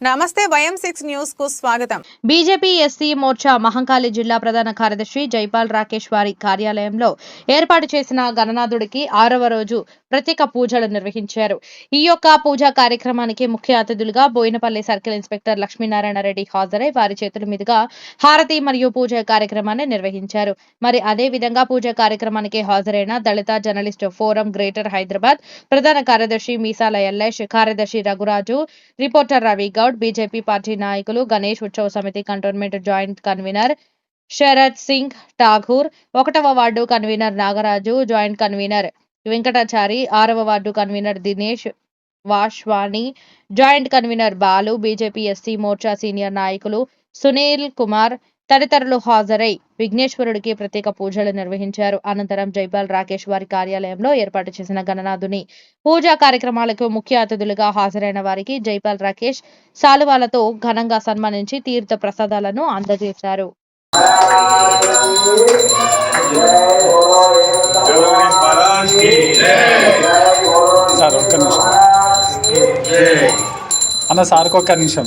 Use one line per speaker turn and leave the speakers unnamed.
నమస్తే వయం సిక్స్ న్యూస్కు స్వాగతం.
బీజేపీ ఎస్సీ మోర్చా మహంకాళి జిల్లా ప్రధాన కార్యదర్శి జైపాల్ రాకేష్ వారి కార్యాలయంలో ఏర్పాటు చేసిన గణనాథుడికి ఆరవ రోజు ప్రత్యేక పూజలు నిర్వహించారు. ఈ యొక్క పూజా కార్యక్రమానికి ముఖ్య అతిథులుగా బోయినపల్లి సర్కిల్ ఇన్స్పెక్టర్ లక్ష్మీనారాయణ రెడ్డి హాజరై వారి చేతుల మీదుగా హారతి మరియు పూజ కార్యక్రమాన్ని నిర్వహించారు. మరి అదే విధంగా పూజ కార్యక్రమానికి హాజరైన దళిత జర్నలిస్ట్ ఫోరం గ్రేటర్ హైదరాబాద్ ప్రధాన కార్యదర్శి మీసాల ఎల్లేష్ కార్యదర్శి Raghuraju reporter Ravi Goud BJP party నాయకులు Ganesh Utsav Samiti cantonment joint convener Sharath Singh Thakur ఒకటవ ward convener Nagaraju joint convener Venkatachari ఆరవ ward convener Dinesh Vaswani joint convener Balu BJP SC Morcha senior నాయకులు సునీల్ కుమార్ తదితరులు హాజరై విఘ్నేశ్వరుడికి ప్రత్యేక పూజలు నిర్వహించారు. అనంతరం జైపాల్ రాకేష్ వారి కార్యాలయంలో ఏర్పాటు చేసిన గణనాథుని పూజా కార్యక్రమాలకు ముఖ్య అతిథులుగా హాజరైన వారికి జైపాల్ రాకేష్ సాలువాలతో ఘనంగా సన్మానించి తీర్థ ప్రసాదాలను అందజేశారు.
సార్ ఒక్క నిమిషం. అన్న సార్కి ఒక్క నిమిషం.